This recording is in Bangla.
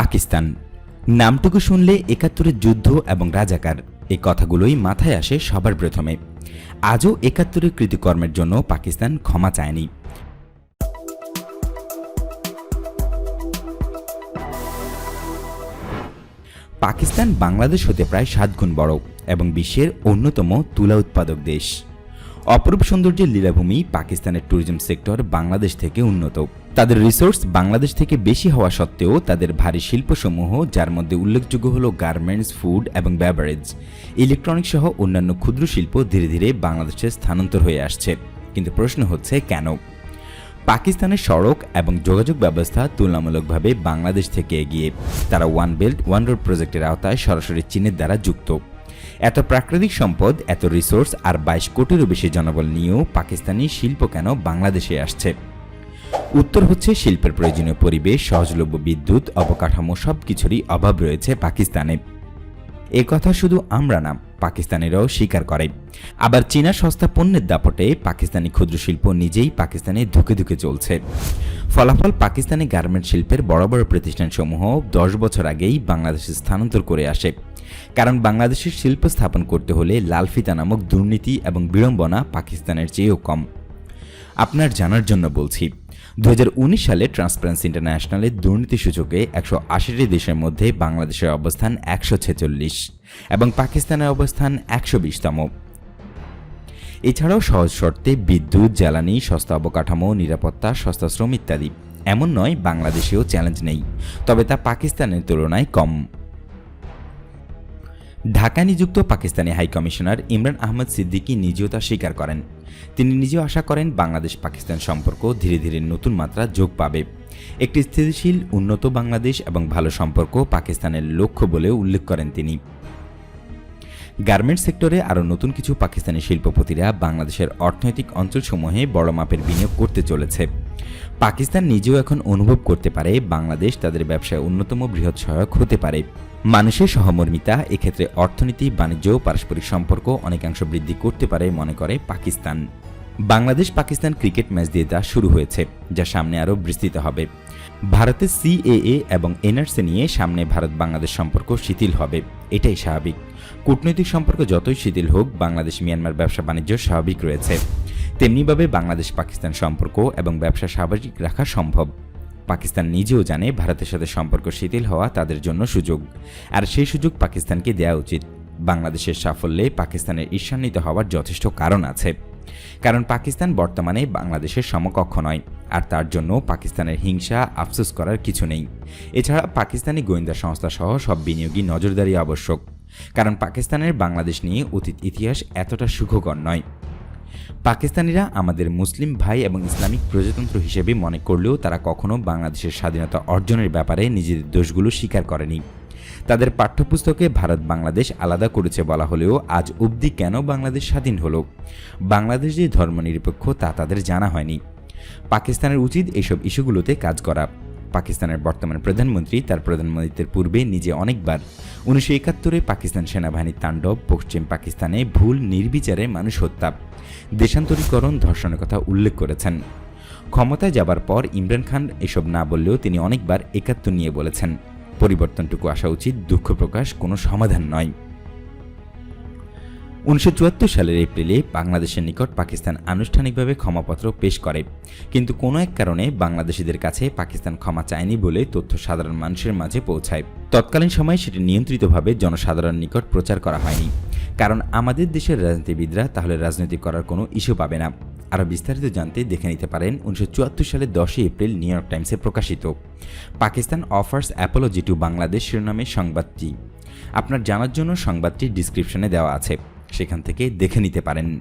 পাকিস্তান। নামটুকু শুনলে একাত্তরের যুদ্ধ এবং রাজাকার, এই কথাগুলোই মাথায় আসে সবার প্রথমে। আজও একাত্তরের কৃতিকর্মের জন্য পাকিস্তান ক্ষমা চায়নি। পাকিস্তান বাংলাদেশ হতে প্রায় সাত গুণ বড় এবং বিশ্বের অন্যতম তুলা উৎপাদক দেশ। অপরূপ সৌন্দর্যের লীলাভূমি পাকিস্তানের ট্যুরিজম সেক্টর বাংলাদেশ থেকে উন্নত। তাদের রিসোর্স বাংলাদেশ থেকে বেশি হওয়া সত্ত্বেও তাদের ভারী শিল্পসমূহ, যার মধ্যে উল্লেখযোগ্য হল গার্মেন্টস ফুড এবং ব্যাভারেজ ইলেকট্রনিক সহ অন্যান্য ক্ষুদ্র শিল্প ধীরে ধীরে বাংলাদেশে স্থানান্তর হয়ে আসছে। কিন্তু প্রশ্ন হচ্ছে, কেন? পাকিস্তানের সড়ক এবং যোগাযোগ ব্যবস্থা তুলনামূলকভাবে বাংলাদেশ থেকে এগিয়ে। তারা ওয়ান বেল্ট ওয়ান রোড প্রজেক্টের আওতায় সরাসরি চীনের দ্বারা যুক্ত। এত প্রাকৃতিক সম্পদ, এত রিসোর্স আর বাইশ কোটিরও বেশি জনবল নিয়েও পাকিস্তানি শিল্প কেন বাংলাদেশে আসছে? উত্তর হচ্ছে শিল্পের প্রয়োজনীয় পরিবেশ, সহজলভ্য বিদ্যুৎ, অবকাঠামো সব কিছুরই অভাব রয়েছে পাকিস্তানে। এ কথা শুধু আমরা না, পাকিস্তানিরাও স্বীকার করে। আবার চীনা সস্তা পণ্যের দাপটে পাকিস্তানি ক্ষুদ্র শিল্প নিজেই পাকিস্তানে ধুকে ধুকে চলছে। ফলাফল পাকিস্তানি গার্মেন্ট শিল্পের বড় বড় প্রতিষ্ঠানসমূহ দশ বছর আগেই বাংলাদেশে স্থানান্তর করে আসে। কারণ বাংলাদেশের শিল্প স্থাপন করতে হলে লালফিতা নামক দুর্নীতি এবং বিড়ম্বনা পাকিস্তানের চেয়েও কম। আপনার জানার জন্য বলছি দু হাজার উনিশ সালে ট্রান্সপারেন্সি ইন্টারন্যাশনালের দুর্নীতি সূচকে একশো আশিটি দেশের মধ্যে বাংলাদেশের অবস্থান একশো ছেচল্লিশ এবং পাকিস্তানের অবস্থান একশো বিশতম। এছাড়াও সহজ শর্তে বিদ্যুৎ, জ্বালানি, সস্তা অবকাঠামো, নিরাপত্তা, সস্তা শ্রম ইত্যাদি। এমন নয়, বাংলাদেশেও চ্যালেঞ্জ নেই, তবে তা পাকিস্তানের তুলনায় কম। ঢাকা নিযুক্ত পাকিস্তানি হাইকমিশনার ইমরান আহমদ সিদ্দিকী নিজেও তা স্বীকার করেন। তিনি নিজেও আশা করেন বাংলাদেশ পাকিস্তান সম্পর্ক ধীরে ধীরে নতুন মাত্রা যোগ পাবে। একটি স্থিতিশীল, উন্নত বাংলাদেশ এবং ভালো সম্পর্ক পাকিস্তানের লক্ষ্য বলেও উল্লেখ করেন তিনি। গার্মেন্টস সেক্টরে আরও নতুন কিছু পাকিস্তানি শিল্পপতিরা বাংলাদেশের অর্থনৈতিক অঞ্চলসমূহে বড় মাপের বিনিয়োগ করতে চলেছে। পাকিস্তান নিজেও এখন অনুভব করতে পারে বাংলাদেশ তাদের ব্যবসায় অন্যতম বৃহৎ সহায়ক হতে পারে। মানুষের সহমর্মিতা, এক্ষেত্রে অর্থনীতি, বাণিজ্য পারস্পরিক সম্পর্ক অনেকাংশ বৃদ্ধি করতে পারে মনে করে পাকিস্তান। বাংলাদেশ পাকিস্তান ক্রিকেট ম্যাচ দিয়ে তা শুরু হয়েছে, যা সামনে আরও বিস্তৃত হবে। ভারতের সিএএ এবং এনআরসি নিয়ে সামনে ভারত বাংলাদেশ সম্পর্ক শিথিল হবে, এটাই স্বাভাবিক। কূটনৈতিক সম্পর্ক যতই শিথিল হোক বাংলাদেশ মিয়ানমার ব্যবসা বাণিজ্য স্বাভাবিক রয়েছে। তেমনিভাবে বাংলাদেশ পাকিস্তান সম্পর্ক এবং ব্যবসা স্বাভাবিক রাখা সম্ভব। পাকিস্তান নিজেও জানে ভারতের সাথে সম্পর্ক শিথিল হওয়া তাদের জন্য সুযোগ। আর সেই সুযোগ পাকিস্তানকে দেওয়া উচিত। বাংলাদেশের সাফল্যে পাকিস্তানের ঈর্ষান্বিত হওয়ার যথেষ্ট কারণ আছে। কারণ পাকিস্তান বর্তমানে বাংলাদেশের সমকক্ষ নয়, আর তার জন্য পাকিস্তানের হিংসা আফসোস করার কিছু নেই। এছাড়া পাকিস্তানি গোয়েন্দা সংস্থা সহ সব বিনিয়োগী নজরদারি আবশ্যক। কারণ পাকিস্তানের বাংলাদেশ নিয়ে অতীত ইতিহাস এতটা সুখকর নয়। পাকিস্তানিরা আমাদের মুসলিম ভাই এবং ইসলামিক প্রজাতন্ত্র হিসেবে মনে করলেও তারা কখনো বাংলাদেশের স্বাধীনতা অর্জনের ব্যাপারে নিজেদের দোষগুলো স্বীকার করেনি। তাদের পাঠ্যপুস্তকে ভারত বাংলাদেশ আলাদা করেছে বলা হলেও আজ অবধি কেন বাংলাদেশ স্বাধীন হলো? বাংলাদেশ যে ধর্মনিরপেক্ষ তা তাদের জানা হয়নি। পাকিস্তানের উচিত এইসব ইস্যুগুলোতে কাজ করা। পাকিস্তানের বর্তমান প্রধানমন্ত্রী তার প্রধানমন্ত্রীর পূর্বে নিজে অনেকবার উনিশশো একাত্তরে পাকিস্তান সেনাবাহিনীর তাণ্ডব, পশ্চিম পাকিস্তানে ভুল, নির্বিচারে মানুষ হত্যা। দেশান্তরীকরণ, ধর্ষণের কথা উল্লেখ করেছেন। ক্ষমতায় যাবার পর ইমরান খান এসব না বললেও তিনি অনেকবার একাত্তর নিয়ে বলেছেন। পরিবর্তনটুকু আসা উচিত, দুঃখ প্রকাশ কোনো সমাধান নয়। উনিশশো চুয়াত্তর সালের এপ্রিলে বাংলাদেশের নিকট পাকিস্তান আনুষ্ঠানিকভাবে ক্ষমাপত্র পেশ করে। কিন্তু কোনো এক কারণে বাংলাদেশিদের কাছে পাকিস্তান ক্ষমা চায়নি বলে তথ্য সাধারণ মানুষের মাঝে পৌঁছায়। তৎকালীন সময়ে সেটি নিয়ন্ত্রিতভাবে জনসাধারণ নিকট প্রচার করা হয়নি। কারণ আমাদের দেশের রাজনীতিবিদরা তাহলে রাজনীতি করার কোনো ইস্যু পাবে না। আরও বিস্তারিত জানতে দেখে নিতে পারেন উনিশশো চুয়াত্তর সালের দশই এপ্রিল নিউ ইয়র্ক টাইমসে প্রকাশিত। Pakistan offers apology to Bangladesh শিরোনামে সংবাদটি। আপনার জানার জন্য সংবাদটি ডিসক্রিপশনে দেওয়া আছে। সেখান থেকে দেখে নিতে পারেন।